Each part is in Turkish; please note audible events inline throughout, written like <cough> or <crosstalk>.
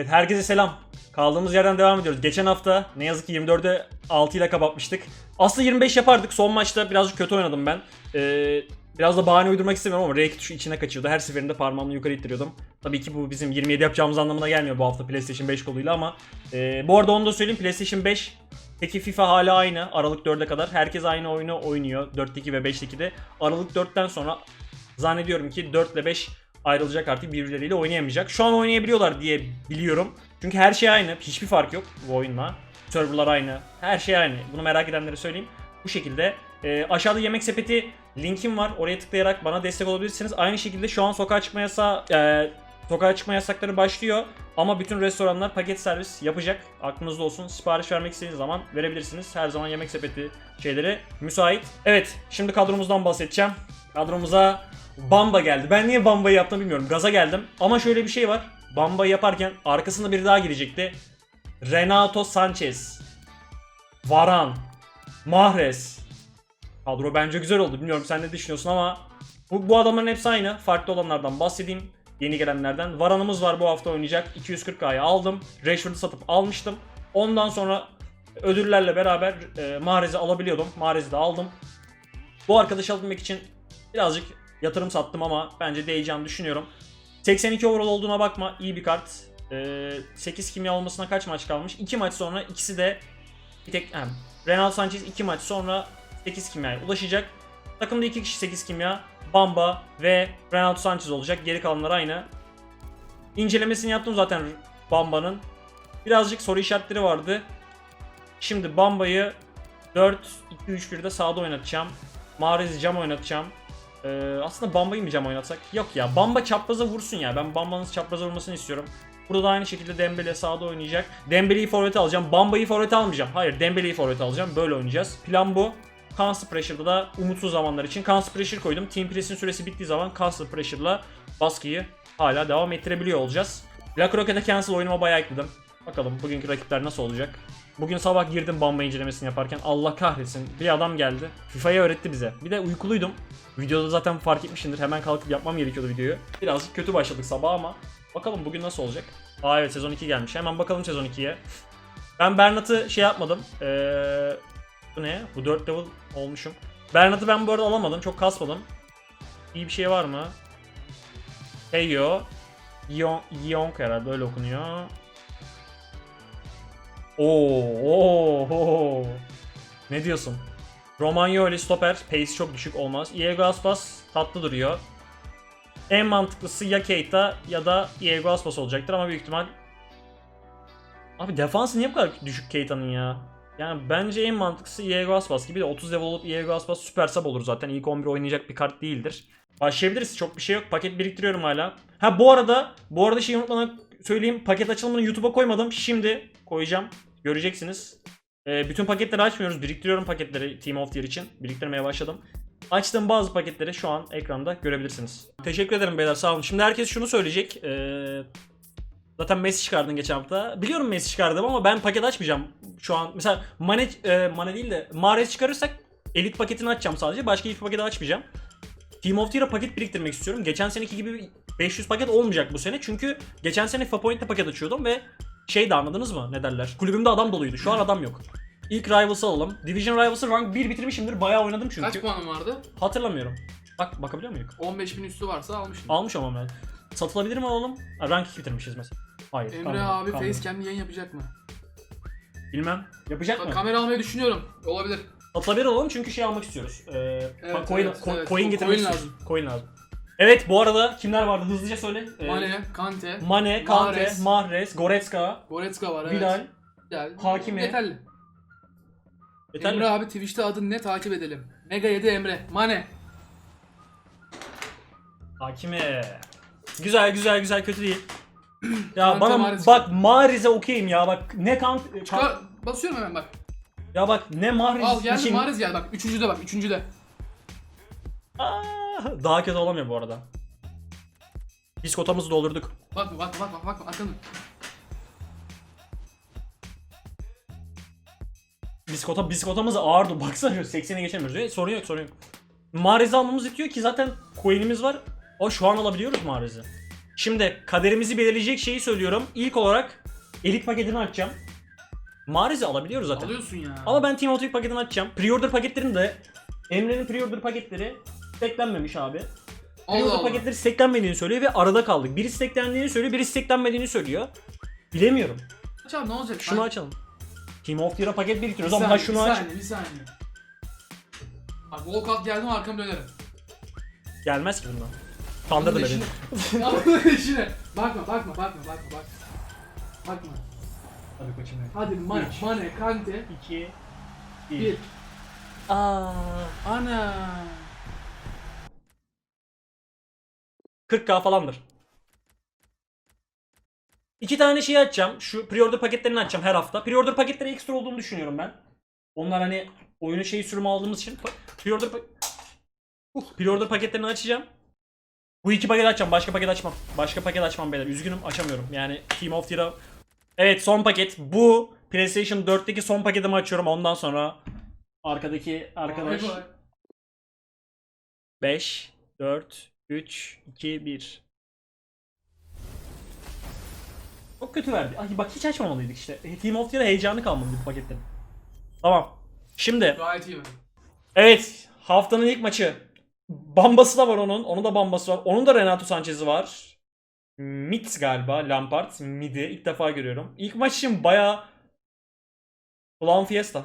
Evet herkese selam. Kaldığımız yerden devam ediyoruz. Geçen hafta ne yazık ki 24'e 6 ile kapatmıştık. Aslında 25 yapardık. Son maçta birazcık kötü oynadım ben. Ee, biraz da bahane uydurmak istemiyorum ama R2 tuşu içine kaçıyordu. Her seferinde parmağımla yukarı ittiriyordum. Tabii ki bu bizim 27 yapacağımız anlamına gelmiyor bu hafta PlayStation 5 koluyla ama e, bu arada onu da söyleyeyim PlayStation 5 Peki FIFA hala aynı. Aralık 4'e kadar. Herkes aynı oyunu oynuyor. 4'teki ve 5'teki de. Aralık 4'ten sonra zannediyorum ki 4 ile 5 ayrılacak artık birbirleriyle oynayamayacak. Şu an oynayabiliyorlar diye biliyorum. Çünkü her şey aynı. Hiçbir fark yok bu oyunla. Serverlar aynı. Her şey aynı. Bunu merak edenlere söyleyeyim. Bu şekilde. Ee, aşağıda yemek sepeti linkim var. Oraya tıklayarak bana destek olabilirsiniz. Aynı şekilde şu an sokağa çıkma yasağı e, sokağa çıkma yasakları başlıyor. Ama bütün restoranlar paket servis yapacak. Aklınızda olsun. Sipariş vermek istediğiniz zaman verebilirsiniz. Her zaman yemek sepeti şeyleri müsait. Evet, şimdi kadromuzdan bahsedeceğim. Kadromuza Bamba geldi. Ben niye Bamba'yı yaptım bilmiyorum. Gaza geldim. Ama şöyle bir şey var. Bamba'yı yaparken arkasında biri daha girecekti. Renato Sanchez. Varan. Mahrez. Kadro bence güzel oldu. Bilmiyorum sen ne düşünüyorsun ama bu, bu adamların hepsi aynı. Farklı olanlardan bahsedeyim. Yeni gelenlerden. Varan'ımız var bu hafta oynayacak. 240K'ya aldım. Rashford'u satıp almıştım. Ondan sonra ödüllerle beraber e, Mahrez'i alabiliyordum. Mahrez'i de aldım. Bu arkadaşı alabilmek için birazcık yatırım sattım ama bence değeceğini düşünüyorum. 82 overall olduğuna bakma. iyi bir kart. Ee, 8 kimya olmasına kaç maç kalmış? 2 maç sonra ikisi de bir tek hem Renato Sanchez 2 maç sonra 8 kimyaya ulaşacak. Takımda 2 kişi 8 kimya. Bamba ve Renato Sanchez olacak. Geri kalanlar aynı. İncelemesini yaptım zaten Bamba'nın. Birazcık soru işaretleri vardı. Şimdi Bamba'yı 4-2-3-1'de sağda oynatacağım. Mahrez'i cam oynatacağım. Ee, aslında Bamba'yı mı oynatsak? Yok ya Bamba çapraza vursun ya. Ben Bamba'nın çapraza vurmasını istiyorum. Burada da aynı şekilde Dembele sağda oynayacak. Dembele'yi forvete alacağım. Bamba'yı forvete almayacağım. Hayır Dembele'yi forvete alacağım. Böyle oynayacağız. Plan bu. Cancel Pressure'da da umutsuz zamanlar için Cancel Pressure koydum. Team Press'in süresi bittiği zaman Cancel Pressure'la baskıyı hala devam ettirebiliyor olacağız. Black Rocket'e Cancel oyunuma bayağı ekledim. Bakalım bugünkü rakipler nasıl olacak. Bugün sabah girdim Bamba incelemesini yaparken Allah kahretsin bir adam geldi. FIFA'yı öğretti bize. Bir de uykuluydum. Videoda zaten fark etmişsindir. Hemen kalkıp yapmam gerekiyordu videoyu. Birazcık kötü başladık sabah ama bakalım bugün nasıl olacak. Aa evet sezon 2 gelmiş. Hemen bakalım sezon 2'ye. Ben Bernat'ı şey yapmadım. Ee, bu ne? Bu 4 level olmuşum. Bernat'ı ben bu arada alamadım. Çok kasmadım. İyi bir şey var mı? Heyo. Yon, Yonk herhalde öyle okunuyor. Oo, oo, oo. Ne diyorsun? Romagnoli stoper. Pace çok düşük olmaz. Diego Aspas tatlı duruyor. En mantıklısı ya Keita ya da Diego Aspas olacaktır ama büyük ihtimal Abi defansı niye bu kadar düşük Keita'nın ya? Yani bence en mantıklısı Diego Aspas gibi de 30 level olup Diego Aspas süper sub olur zaten. İlk 11 oynayacak bir kart değildir. Başlayabiliriz. Çok bir şey yok. Paket biriktiriyorum hala. Ha bu arada bu arada şeyi unutmadan söyleyeyim. Paket açılımını YouTube'a koymadım. Şimdi koyacağım. Göreceksiniz. Ee, bütün paketleri açmıyoruz. Biriktiriyorum paketleri Team of the Year için. Biriktirmeye başladım. Açtığım bazı paketleri şu an ekranda görebilirsiniz. Teşekkür ederim beyler sağ olun. Şimdi herkes şunu söyleyecek. Ee, zaten Messi çıkardın geçen hafta. Biliyorum Messi çıkardım ama ben paket açmayacağım. Şu an mesela Mane, e, Mane değil de Mahrez çıkarırsak elit paketini açacağım sadece. Başka hiçbir paketi açmayacağım. Team of the Year'a paket biriktirmek istiyorum. Geçen seneki gibi 500 paket olmayacak bu sene. Çünkü geçen sene FIFA Point'te paket açıyordum ve şey de anladınız mı? Ne derler? Kulübümde adam doluydu. Şu an adam yok. İlk Rivals'ı alalım. Division Rivals'ı rank 1 bitirmişimdir. Bayağı oynadım çünkü. Kaç puanım vardı? Hatırlamıyorum. Bak bakabiliyor muyum? 15.000 üstü varsa almışım. Almış ama ben. Satılabilir mi alalım? Ha, rank 2 bitirmişiz mesela. Hayır. Emre kalmadı, abi kalmadı. facecam yayın yapacak mı? Bilmem. Yapacak mı? kamera almayı düşünüyorum. Olabilir. Satılabilir alalım çünkü şey almak istiyoruz. Ee, Evet, coin, evet, co- evet. coin Co- getirmek coin istiyoruz. lazım. Coin lazım. Evet bu arada kimler vardı hızlıca söyle. Ee, Mane, Kante, Mane, Kante, Mahrez. Mahrez, Goretzka, Goretzka var evet. Vidal. Vidal. Hakimi. Yeterli. Yeter Emre mi? abi Twitch'te adın ne takip edelim. Mega 7 Emre. Mane. Hakime. Güzel güzel güzel kötü değil. <clears throat> ya Kante, bana Mahrez. bak Mahrez'e okeyim ya bak ne kan, Çıkar, kan basıyorum hemen bak. ya bak ne Mahrez Al geldi için Mahrez geldi bak. Üçüncüde bak. Üçüncüde. Aa, <laughs> daha kötü olamıyor bu arada. Biz kotamızı doldurduk. Bak bak bak bak bak arkanı. Biz kota biz kotamız ağırdı. <laughs> Baksana şu 80'e geçemiyoruz. E, sorun yok sorun yok. Mahrez'i almamız yetiyor ki zaten coin'imiz var. O şu an alabiliyoruz Mahrez'i. Şimdi kaderimizi belirleyecek şeyi söylüyorum. İlk olarak elit paketini açacağım. Mariz'i alabiliyoruz zaten. Alıyorsun ya. Ama ben Team Ultimate paketini açacağım. Pre-order paketlerini de Emre'nin pre-order paketleri steklenmemiş abi. Allah Pre-order Allah. paketleri steklenmediğini söylüyor ve arada kaldık. Biri steklendiğini söylüyor, biri steklenmediğini söylüyor. Bilemiyorum. Aç abi ne olacak? Şunu Ay, açalım. Team of the Year'a paket bir biriktiriyoruz ama saniye, şunu bir aç. saniye, bir saniye. Bak walkout geldi mi arkamı dönerim. Gelmez ki bundan. Kandırdı Bunun beni. işine- Ya <laughs> bunun işine. Bakma bakma bakma bakma bakma. Bakma. Hadi koçum benim. Hadi Mane, Üç. Mane, Kante. 2 Bir. Aa. Ana. 40k falandır. İki tane şey açacağım. Şu pre-order paketlerini açacağım her hafta. Pre-order paketleri ekstra olduğunu düşünüyorum ben. Onlar hani oyunu şey sürümü aldığımız için pre-order pa- Uh, pre-order paketlerini açacağım. Bu iki paket açacağım. Başka paket açmam. Başka paket açmam beyler. Üzgünüm açamıyorum. Yani Team of Year'a- Evet son paket. Bu PlayStation 4'teki son paketimi açıyorum. Ondan sonra arkadaki arkadaş Vay vay. 5 4 3 2 1 Çok kötü verdi. Ay bak hiç açmamalıydık işte. E, Team of the heyecanı kalmadı bu paketlerin. Tamam. Şimdi Gayet iyi. evet haftanın ilk maçı. Bambası da var onun. Onun da bambası var. Onun da Renato Sanchez'i var. Mid galiba Lampard. Mid'i ilk defa görüyorum. İlk maç için bayağı Ulan Fiesta.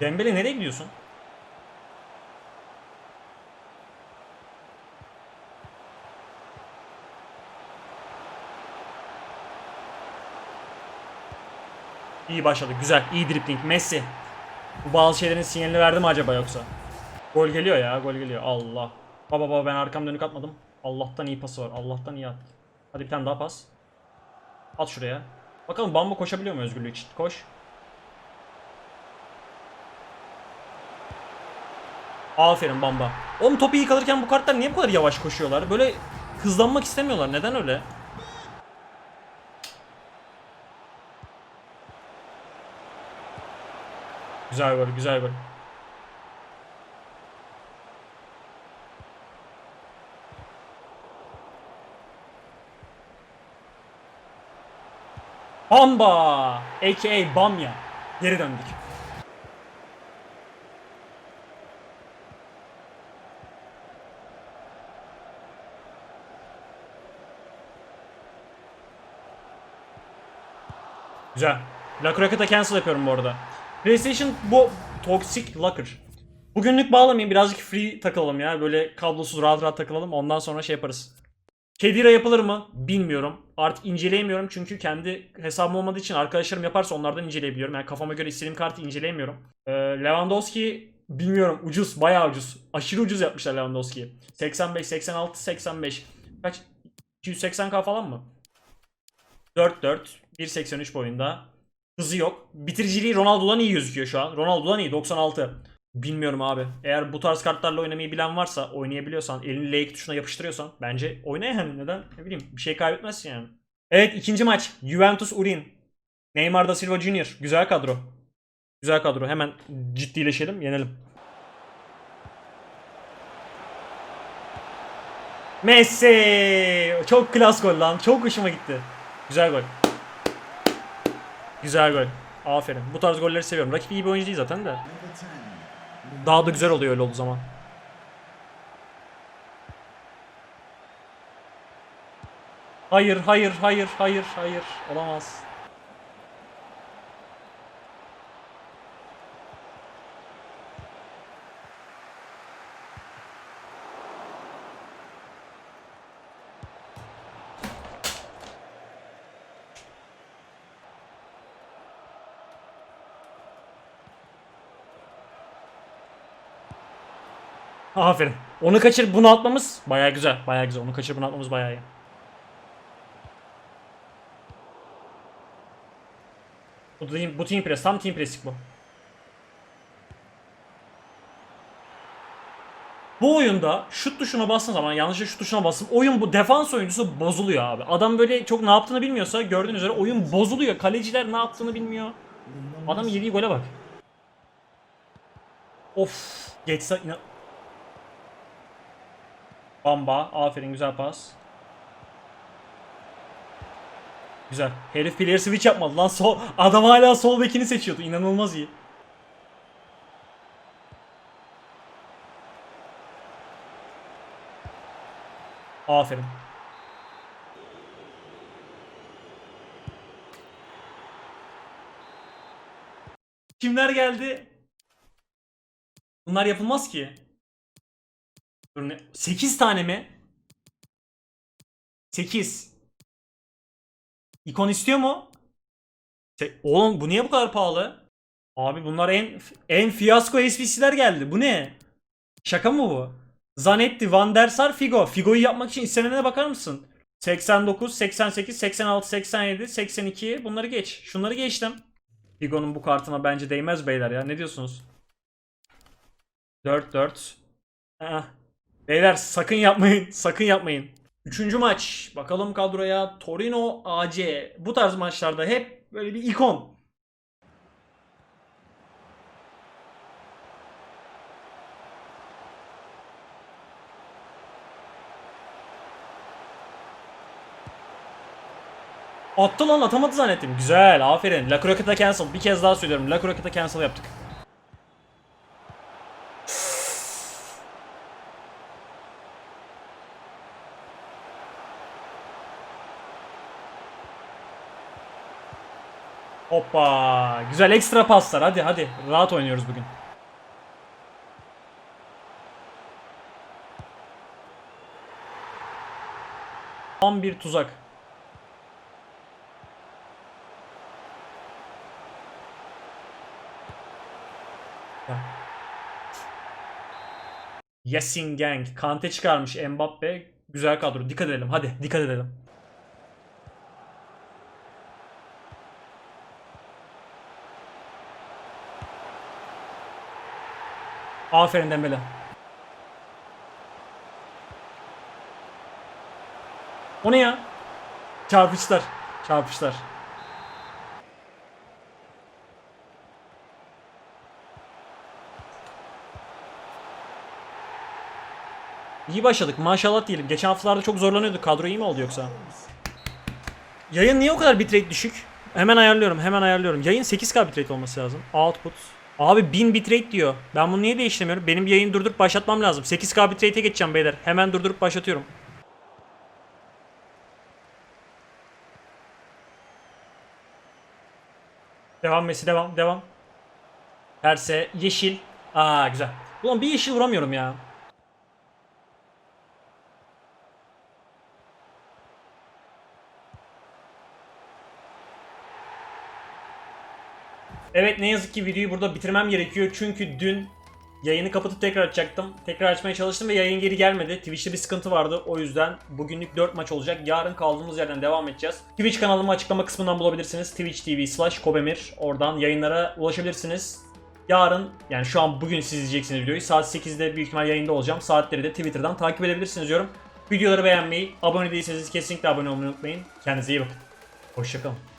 Dembele nereye gidiyorsun? İyi başladı. Güzel. İyi dribbling. Messi. Bu bazı şeylerin sinyalini verdi mi acaba yoksa? Gol geliyor ya. Gol geliyor. Allah. Baba baba ben arkam dönük atmadım. Allah'tan iyi pası var. Allah'tan iyi attı. Hadi bir tane daha pas. At şuraya. Bakalım Bamba koşabiliyor mu özgürlüğü için? Koş. Aferin Bamba. Oğlum topu iyi kalırken bu kartlar niye bu kadar yavaş koşuyorlar? Böyle hızlanmak istemiyorlar. Neden öyle? Güzel gol, güzel gol. Bamba! A.K.A. Bamya. Geri döndük. Güzel. La Croquet'a cancel yapıyorum bu arada. PlayStation bu Toxic Locker. Bugünlük bağlamayayım birazcık free takılalım ya. Böyle kablosuz rahat rahat takılalım ondan sonra şey yaparız. Kedira yapılır mı? Bilmiyorum. Artık inceleyemiyorum çünkü kendi hesabım olmadığı için arkadaşlarım yaparsa onlardan inceleyebiliyorum. Yani kafama göre istediğim kartı inceleyemiyorum. Ee, Lewandowski bilmiyorum ucuz bayağı ucuz. Aşırı ucuz yapmışlar Lewandowski'yi. 85, 86, 85. Kaç? 280k falan mı? 4-4, 1.83 boyunda. Hızı yok. Bitiriciliği Ronaldo'dan iyi gözüküyor şu an. Ronaldo'dan iyi 96. Bilmiyorum abi. Eğer bu tarz kartlarla oynamayı bilen varsa, oynayabiliyorsan, elini L2 tuşuna yapıştırıyorsan bence oyna yani. Neden? Ne bileyim bir şey kaybetmezsin yani. Evet ikinci maç. Juventus Urin. Neymar da Silva Junior. Güzel kadro. Güzel kadro. Hemen ciddileşelim, yenelim. Messi! Çok klas gol lan. Çok hoşuma gitti. Güzel gol. Güzel gol. Aferin. Bu tarz golleri seviyorum. Rakip iyi bir oyuncu değil zaten de. Daha da güzel oluyor öyle olduğu zaman. Hayır, hayır, hayır, hayır, hayır. Olamaz. Aferin. Onu kaçır bunu atmamız baya güzel. Baya güzel. Onu kaçır bunu atmamız baya iyi. Bu bu team press. Tam team presslik bu. Bu oyunda şut tuşuna bastığın zaman yanlışlıkla şut tuşuna bastım. Oyun bu defans oyuncusu bozuluyor abi. Adam böyle çok ne yaptığını bilmiyorsa gördüğünüz üzere oyun bozuluyor. Kaleciler ne yaptığını bilmiyor. Adam yediği gole bak. Of. Geçse inan- Bamba. Aferin güzel pas. Güzel. Herif player switch yapmadı lan. Sol, adam hala sol bekini seçiyordu. İnanılmaz iyi. Aferin. Kimler geldi? Bunlar yapılmaz ki. Dur ne? 8 tane mi? 8. İkon istiyor mu? Oğlum bu niye bu kadar pahalı? Abi bunlar en en fiyasko SPC'ler geldi. Bu ne? Şaka mı bu? Zanetti, Van der Sar, Figo. Figo'yu yapmak için istenene bakar mısın? 89, 88, 86, 87, 82 bunları geç. Şunları geçtim. Figo'nun bu kartına bence değmez beyler ya. Ne diyorsunuz? 4 4. Ah. Beyler sakın yapmayın. Sakın yapmayın. Üçüncü maç. Bakalım kadroya Torino AC. Bu tarz maçlarda hep böyle bir ikon. Attı lan atamadı zannettim. Güzel aferin. La Croqueta cancel. Bir kez daha söylüyorum. La Croqueta cancel yaptık. Hoppa. Güzel ekstra paslar. Hadi hadi. Rahat oynuyoruz bugün. Tam bir tuzak. Yasin Gang. Kante çıkarmış Mbappe. Güzel kadro. Dikkat edelim. Hadi dikkat edelim. Aferin Dembele. O ne ya? Çarpışlar. Çarpışlar. İyi başladık maşallah diyelim. Geçen haftalarda çok zorlanıyorduk. Kadro iyi mi oldu yoksa? Yayın niye o kadar bitrate düşük? Hemen ayarlıyorum, hemen ayarlıyorum. Yayın 8K bitrate olması lazım. Output. Abi 1000 bitrate diyor. Ben bunu niye değiştiremiyorum? Benim yayını durdurup başlatmam lazım. 8K bitrate'e geçeceğim beyler. Hemen durdurup başlatıyorum. Devam Messi devam devam. Terse yeşil. Aa güzel. Ulan bir yeşil vuramıyorum ya. Evet ne yazık ki videoyu burada bitirmem gerekiyor. Çünkü dün yayını kapatıp tekrar açacaktım. Tekrar açmaya çalıştım ve yayın geri gelmedi. Twitch'te bir sıkıntı vardı. O yüzden bugünlük 4 maç olacak. Yarın kaldığımız yerden devam edeceğiz. Twitch kanalımı açıklama kısmından bulabilirsiniz. Twitch TV slash Kobemir. Oradan yayınlara ulaşabilirsiniz. Yarın yani şu an bugün siz izleyeceksiniz videoyu. Saat 8'de büyük ihtimal yayında olacağım. Saatleri de Twitter'dan takip edebilirsiniz diyorum. Videoları beğenmeyi, abone değilseniz kesinlikle abone olmayı unutmayın. Kendinize iyi bakın. Hoşçakalın.